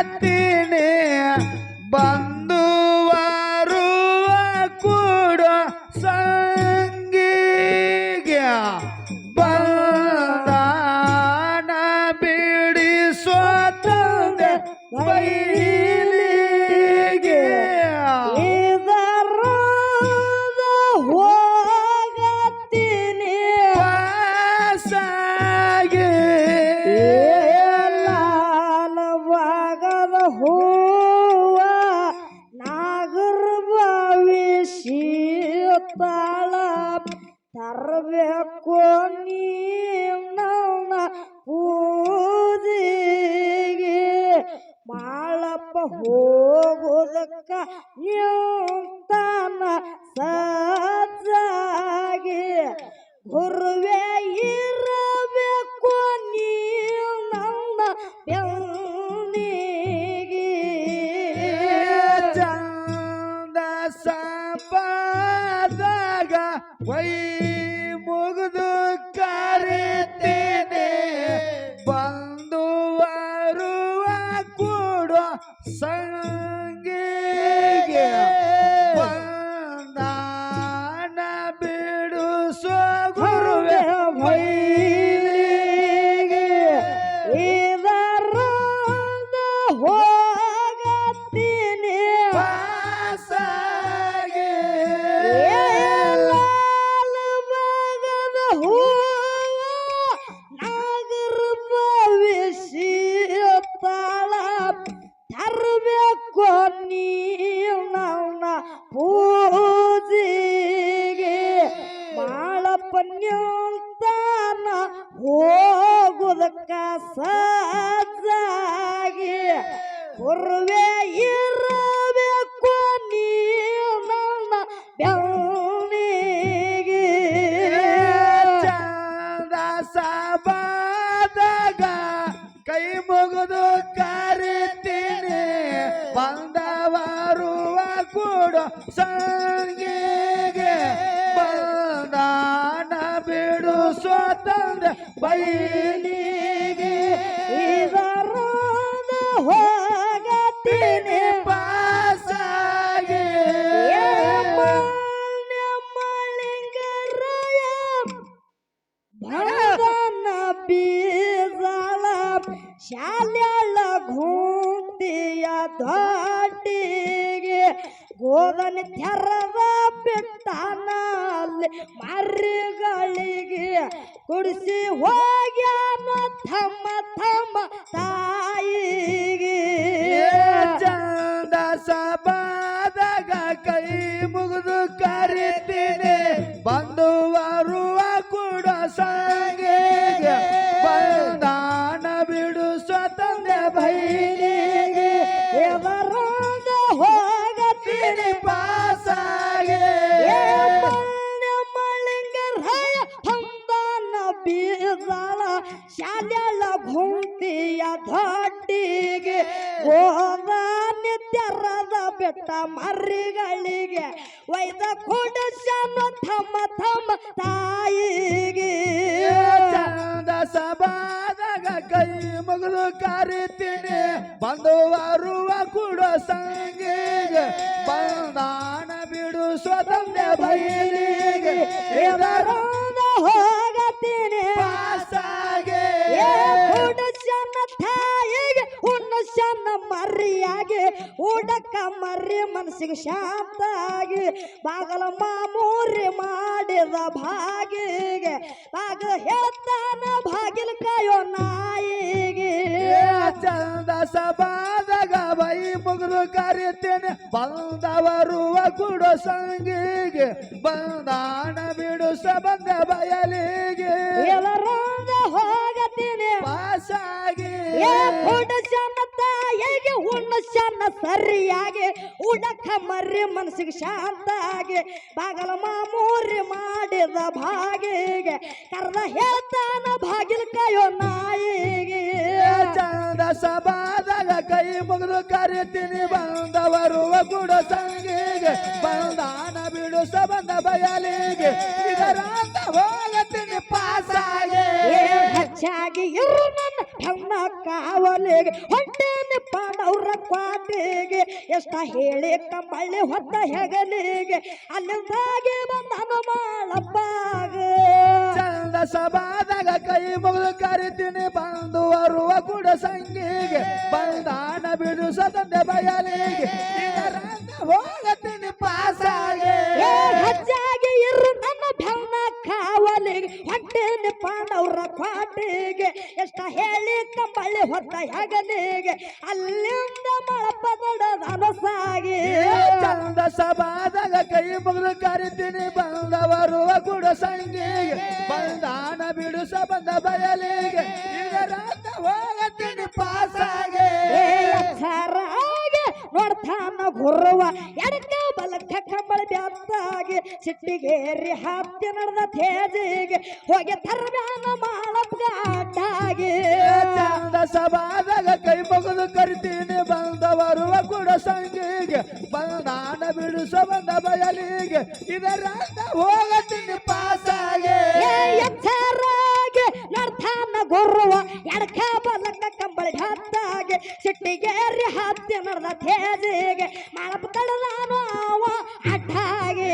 ಕೈಗಿಯತ್ತಿನಿ ಬಂದು ಮಾಳಪ್ಪ ಹೋಗೋದಕ್ಕ ಸಾಗಿ ಗುರುವೇ ಇರಬೇಕು ನೀ ನನ್ನ ಬೆನ್ನಿಗೆ. ಚಂದ ಸಂಪಾದಾಗ ವೈ ಸ್ವತಂತ್ರ ಬೈಲಿಗೆ ಇದರೋದ ಹೋಗತೀನಿ ಪಾಸಾಗೆ. ಮಳಿಂಗರಾಯ ಭರದನ ಬೀಜಾಳ ಶಾಲ್ಯಾಳ ಘೂಂತಿಯ ದೊಡ್ಡಿಗೆ ಗೋದನ ತೆರದ ಬಿಟ್ಟಾನಲ್ಲಿ ಮರಿಗಳಿಗೆ ಕುಡಿಸಿ ಹೋಗ್ಯಾನ ತಮ್ಮ ತಮ್ಮ ತಾಯಿಗೆ. ಚಂದ ಸಬಾದಾಗ ಶಾಲ್ಯಾಳ ಘುಂತಿಯ ದೊಡ್ಡಿಗೆ ಗೋದ ನಿತ್ಯರದ ಬೆಟ್ಟ ಮರಿಗಳಿಗೆ ವೈದ ಕೊಡಸನ ಥಮ ಥಮ ತಾಯಿಗೆ. ಚಂದ ಸಬಾದಾಗ ಕೈ ಮಗಳು ಕರಿತೀನಿ ಬಂದು ಬರುವ ಕೂಡ ಸಂಗಿಗೆ ಬಂದಾನ ಬಿಡು ಸ್ವತಂತ್ರ ಬೈಲಿಗೆ ಎವರಾದ ಹುಣಸನ ಹುಣ್ಣ ಹುಣಸನ ಮರಿಯಾಗಿ ಊಟಕ್ಕ ಮರ್ರಿ ಮನಸ್ಸಿಗೆ ಶಾಂತಾಗಿ ಬಾಗಲ ಮಾಮೂರಿ ಮಾಡಿದ ಭಾಗಿಗೆ ಬಾಗ ಹೆತ್ತಾನ ಬಾಗಿಲು ಕಾಯೋ ನಾಯಿಗೆ. ಚಂದ ಸಬಾದಾಗ ಬೈ ಮುಗಿದು ಕರಿತೇನೆ ಬಂದವರು ಕೊಡೋ ಸಂಗಿಗೆ ಬಂದಾಣ ಬಿಡು ಸಬಂದ ಬಯಲಿಗೆ. ಎಲ್ಲರಂದ ಹೋಗತೀನಿ. ಪಾಸಾಗಿ ಏ ಹುಡುಸನ ತಾಯಿಗೆ ಸರಿಯಾಗಿ ಉಡಕ ಮರ್ರಿ ಮನಸ್ಸಿಗೆ ಶಾಂತಾಗಿ, ಬಾಗಲ ಮಾಮೂರಿ ಮಾಡಿದ ಭಾಗಿಗೆ, ಕರ್ದ ಹೇಳ್ತಾನ ಬಾಗಿಲು ಕಾಯೋ ನಾಯಿಗೆ. ಚಂದ ಸಭಾದಾಗ ಕೈ ಮುಗಿದು ಕರಿತೀನಿ, ಬಂದವರು ಕೂಡ ಸಂಗಿಗೆ ಬಂದಾನ ಬಿಡು ಸಬಂದ ಬಯಲಿಗೆ. ಇದರಂತ ಹೋಗತೀನಿ ಪಾಸಾಗಿ. ಹೆಚ್ಚಾಗಿ ಇರು ನನ್ನ ಹೆಣ್ಣ ಕಾವಲಿಗೆ ಹೊಟ್ಟೆನೆ ಪಾಡವ್ರ ಕ್ವಾಟಿಗೆ. ಎಷ್ಟ ಹೇಳಿ ಕಂಬಳ್ಳಿ ಹೊತ್ತ ಹೆಗಲಿಗೆ ಅಲ್ಲಿಂದಾಗಿ ಬಂದನ ಮಾಡಪ್ಪಾಗ ಚಂದ ಸಭಾದಾಗ ಕೈ ಮುಗಿದು ಕರಿತೀನಿ ಬಂದುವರು ಕೂಡ ಸಂಗಿಗೆ. ಬಂದಾನ ಬಿಡು ಸ್ವತಂತ್ರ ಬಯಲಿಗೆ ಹೋಗತೀನಿ ಪಾಸಾಗೆ. ಇರು ನನ್ನ ಬೆನ್ನ ಕಾವಲಿಗೆ ಹೊಟ್ಟೆನೆ ಪಾಂಡವರ ಪಾಟಿಗೆ ಎಷ್ಟ ಹೇಳಿ ಕಂಬಳಿ ಹೊತ್ತ ಹೆಗಲಿಗೆ ಅಲ್ಲಿಂದ ಮಳಪದಡ ಅನಸಾಗಿ ಚಂದ ಸಭಾದಾಗ ಕೈ ಮುಗಿದು ಕರಿತೀನಿ ಬಂದವರು ಗುಡ ಸಂಗಿಗೆ. ಬಂದಾನ ಬಿಡು ಬಂದ ಬಯಲಿಗೆ ರಾತ ಹೋಗತೀನಿ ಪಾಸಾಗೆ. ನೋಡ್ತಾನ ಗುರುವ ಎಡಕ ಬಲಕ ಕಂಬಳ ಬ್ಯಾತ್ತಾಗಿ ಸಿಟ್ಟಿಗೇರಿ ಹಾಪ್ತಿ ನಡೆದ ತೇಜಿಗೆ ಹೋಗಿ ತರ್ಬ್ಯಾನ ಮಾಡಪ್ಗಾಟಾಗಿ ಚಂದ ಸಭಾದಾಗ ಕೈ ಮುಗಿದು ಕರಿತೀನಿ ಬಂದವರು ಕೂಡ ಸಂಗಿಗೆ ಬಂದಾನ ಬಿಡಿಸ ಬಂದ ಬಯಲಿಗೆ ಇದರ ಹೋಗತೀನಿ ಪಾಸಾಗೆ. ಏ ನೋಡ್ತಾನ ಗುರುವ ಎಡಕ ಬಲಕ ಕಂಬಳ ಹತ್ತಾಗೆ ಸಿಟ್ಟಿಗೇರಿ ಹತ್ತಿ ನಡೆದ ತೇಜಿಗೆ ಮಾಡಪ್ ತಡದಾನು ಅವ ಅಡ್ಡಾಗಿ.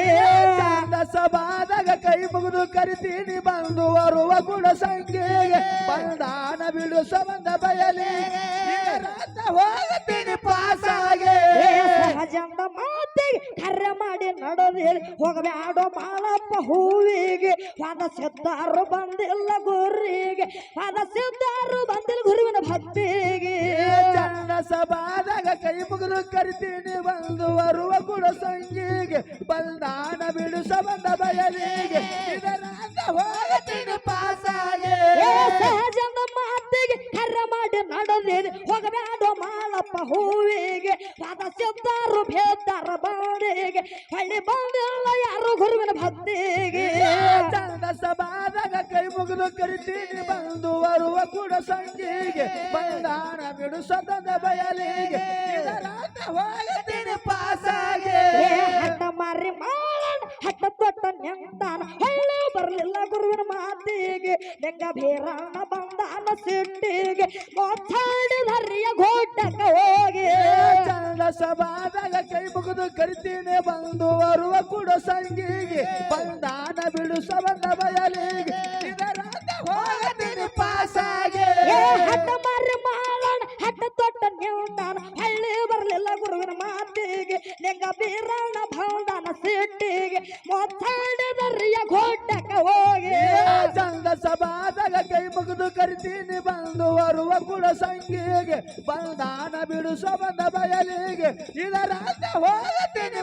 ಸಭಾದಾಗ ಕೈ ಮುಗಿದು ಕರಿತೀನಿ ಬಂದುವರು ಕೂಡ ಸಂಖ್ಯೆಗೆ ಬಂದಾನ ಬಿಡು ಸಂಬಂಧ ಬಯಲಿ ಹೋಗುತ್ತೀನಿ ಪಾಸಾಗೆ. ಸಹಜಂದ ಕರೆ ಮಾಡಿ ನಡೆದಿರಿ ಹೋಗಬ್ಯಾಡೋ ಮಾಳಪ್ಪ ಹೂವಿಗೆ. ಪಾದ ಸಿದ್ಧಾರು ಬಂದಿಲ್ಲ ಗುರಿಗೆ. ಪಾದ ಸಿದ್ಧಾರು ಬಂದಿಲ್ಲ ಗುರುವಿನ ಭಕ್ತಿಗೆ. ಚನ್ನ ಸಭಾದಾಗ ಕೈ ಮುಗಿದು ಕರಿತೀನಿ ಬಂದುವರು ಕೂಡ ಸಂಗಿಗೆ. ಬಂದಾನ ಬಿಡು ಬಂದ ಬಯಲಿಗೆ. ಇದರ ಹೋಗತೀನಿ ಮಾಡಿ ನಡೆದೇನೆ ಹೋಗಬೇಡ ಮಾಲಪ್ಪ ಹೂವಿಗೆ ಪಾದ ಚಂದರು ಭೇದಾರ ಬಾಡಿಗೆ ಹಳ್ಳಿ ಬಂದಿಲ್ಲ ಯಾರು ಗುರುವಿನ ಭಕ್ತಿಗೆ? ಚಂದ ಸಭಾದಾಗ ಕೈ ಮುಗಿದು ಕರಿತೀನಿ ಬಂದು ಬರುವ ಕೂಡ ಸಂಜೆಗೆ ಬಂದಾನ ಬಿಡು ಸತದ ಬಯಲಿಗೆ. ಹೋಗತೀನಿ ಪಾಸಾಗೆ. ಮಾರಿ ಮಾಡೋಣ ಹಠ ತೊಟ್ಟ ನಿಂತಾನ ಹಳ್ಳಿ ಬರಲಿಲ್ಲ ಗುರುವಿನ ಮಾತಿಗೆ. ಲಿಂಗ ಭೀರಣ್ಣ ಬಂದಾನ ಸಿಟ್ಟಿಗೆ. ಮೋಚಾಡಿದ ಹರಿಯ ಘೋಟಕ ಹೋಗಿ. ಚಂದ ಸಭಾದಾಗ ಕೈ ಮುಗಿದು ಕರಿತೀನಿ ಬಂದು ಬರುವ ಕೂಡ ಸಂಗಿಗೆ. ಬಂದಾನ ಬಿಡು ಸಬಂದ ಬಯಲಿಗೆ. ಇದರಂತ ಹೋಗತೀನಿ ಪಾಸಾಗೆ. ಹಠ ಮಾರಿ ಮಾಡೋಣ ಹಟ್ಟ ತೊಟ್ಟ ನಿಂತಾನ ಹಳ್ಳಿ ಬರಲಿಲ್ಲ ಗುರುವಿನ ಮಾತಿಗೆ. ನೆಂಗ ಬೀರಣ್ಣ ಬಂದಾನ ಸಿಟ್ಟಿಗೆ ಮೋಚಾಡಿದ ಬರ್ರಿಯ ಘೋಟಕ ಹೋಗಿ. ಚಂದ ಸಭಾದಾಗ ಕೈ ಮುಗಿದು ಕರಿತೀನಿ, ಬಂದು ಬರುವ ಕೂಡ ಸಂಗಿಗೆ ಬಂದಾನ ಬಿಡು ಸಬಂದ ಬಯಲಿಗೆ. ಇದರ ಹೋಗತೀನಿ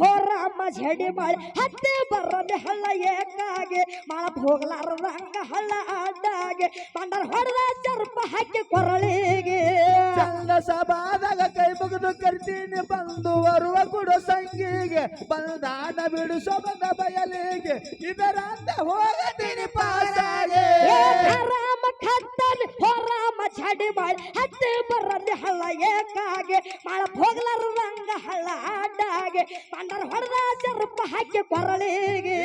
ಹೋ ರಾಮ ಝಡಿ ಮಾಡಿ, ಹತ್ತಿ ಬರಲಿ ಹಳ್ಳ ಏಕಾಗೆ ಮಾಳ ಹೋಗ್ಲಾರ್ದಂಗ ಹಳ್ಳ ಅಡ್ಡಾಗೆ ಬಂಡರ್ ಹೊಡೆದ ಚರ್ಪ ಹಾಕಿ ಕೊರಳಿಗೆ. ಚಂದ ಸಭಾದಾಗ ಕೈ ಮುಗಿದು ಕರ್ತೀನಿ, ಬಂದು ಬರುವ ಕೂಡ ಸಂಗಿಗೆ ಬಂದಾನ ಬಿಡು ಸೊಬದ ಬಯಲಿಗೆ. ಇದರಂತ ಹೋಗತೀನಿ ಪಾಸಾಗೆ ಝಡಿ ಮಾಡಿ ಹತ್ತಿ ಬರಲಿ ಹಳ್ಳ ಏಕಾಗೆ. ಮಾಳ ಹೋಗ್ಲಾರ್ದಂಗ ಹಳ್ಳ ಆಡಾಗೆ ಮಂಡರ್ ಹೊಡೆದ ಚರ್ಪ ಹಾಕಿ ಕೊರಳಿಗೆ.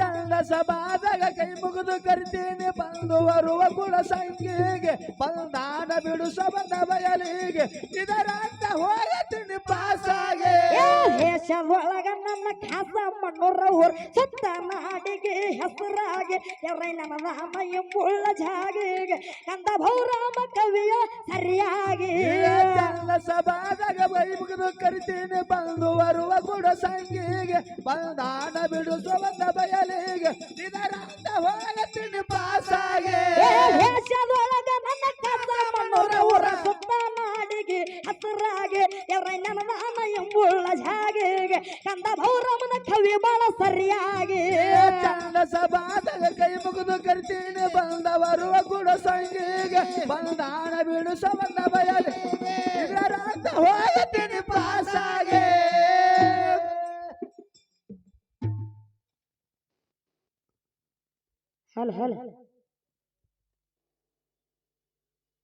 ಚಂದ ಸಭಾದಾಗ ಕೈ ಮುಗಿದು ಕರಿತೀನಿ. ಬಂದು ಬರುವ ಕೂಡ ಸಂಖ್ಯೆಗೆ. ಬಂದಾನ ಬಿಡು ಸಬದ ಬಯಲಿಗೆ. ಇದರಂತ ಹೋಗತೀನಿ ಪಾಸಾಗೆ. ನಮ್ಮ ನನ್ನ ಖಾಸ ಮಣ್ಣೂರ ಊರ್ ಸುತ್ತ ನಾಡಿಗೆ ಹೆಸರಾಗಿ ಎವ್ರೈ ನನ್ನ ರಾಮಯ್ಯ ಮುಳ್ಳ ಜಾಗಿಗೆ ಕಂದ ಭೌರಾಮ ಕವಿಯ ಸರಿಯಾಗಿ. ಸಭಾದಾಗ ಮುಗಿದು ಕರಿತೀನಿ, ಬಂದು ಬರುವ ಕೂಡ ಸಂಗಿಗೆ, ಬಂದಾನ ಬಿಡು ಸಂಬಂಧ ಬಯಲಿಗೆ. ಇದರಂತ ಹೋಗತೀನಿ ಪಾಸಾಗೆ. ಕಂದ ಭೌರಮನ ಕವಿ ಬಾಳ ಸರಿಯಾಗಿ. ಚಂದ ಸಭಾದಾಗ ಕೈ ಮುಗಿದು ಕರಿತೀನಿ ಬಂದವರು ಕೂಡ ಸಂಗೀಗ ಬಂದಾಣ ಬಿಡು ಸಮಂದ ಬಯಲಿ ಇದರಂತ ಹೋಗುತ್ತೀನಿ ಪಾಸಾಗೆ. ಹಲೋ ಹಲ್.